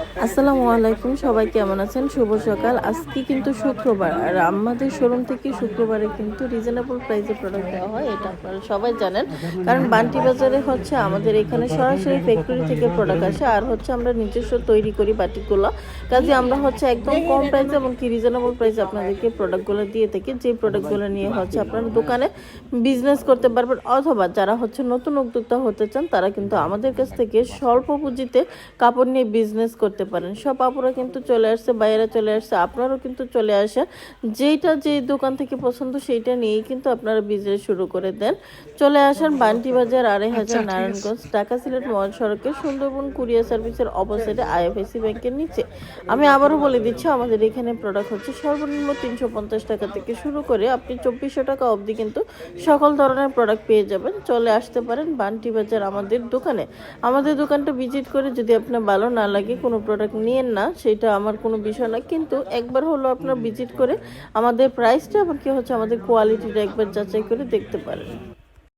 আসসালামু আলাইকুম, সবাই কেমন আছেন? শুভ সকাল। আজকে কিন্তু শুক্রবার। আর আমাদের শোরুম থেকে শুক্রবারে কিন্তু রিজনেবল প্রাইসে প্রোডাক্ট দেওয়া হয়, এটা আপনারা সবাই জানেন। কারণ বান্টি বাজারে হচ্ছে আমাদের এখানে সরাসরি ফ্যাক্টরি থেকে প্রোডাক্ট আসে, আর হচ্ছে আমরা নিজস্ব তৈরি করি বাটিকগুলো। কাজে আমরা হচ্ছে একদম কম প্রাইসে এবং কি রিজনেবল প্রাইসে আপনাদেরকে প্রোডাক্টগুলো দিয়ে থাকি। যে প্রোডাক্টগুলো নিয়ে হচ্ছে আপনারা দোকানে বিজনেস করতে পারবেন, অথবা যারা হচ্ছে নতুন উদ্যোক্তা হতে চান, তারা কিন্তু আমাদের কাছ থেকে স্বল্প পুঁজিতে কাপড় নিয়ে বিজনেস করতে পারেন। সব আপুরা কিন্তু চলে আসছে বাইরে চলে আসছে আপনারাও কিন্তু চলে আসেন যেইটা যে দোকান থেকে পছন্দ সেইটা নিয়েই কিন্তু আপনারা বিজনেস শুরু করে দেন। চলে আসেন বান্টি বাজার আড়াই হাজার নারায়ণগঞ্জ ঢাকা সিলেট মহাসড়কের সুন্দরবন কুরিয়ার সার্ভিসের অপোজিটে আইএফআইসি ব্যাংকের নিচে। আমি আবারও বলে দিচ্ছি আমাদের এখানে প্রোডাক্ট হচ্ছে সর্বনিম্ন তিনশো পঞ্চাশ টাকা থেকে শুরু করে আপনি চব্বিশশো টাকা অবধি কিন্তু সকল ধরনের প্রোডাক্ট পেয়ে যাবেন। চলে আসতে পারেন বান্টি বাজার আমাদের দোকানে। আমাদের দোকানটা ভিজিট করে যদি আপনার ভালো না লাগে কোনো প্রোডাক্ট নিয়েন না, সেটা আমার কোনো বিষয় না। কিন্তু একবার হলো আপনার ভিজিট করে, আমাদের প্রাইসটা আবার কি হচ্ছে, আমাদের কোয়ালিটিটা একবার যাচাই করে দেখতে পারেন।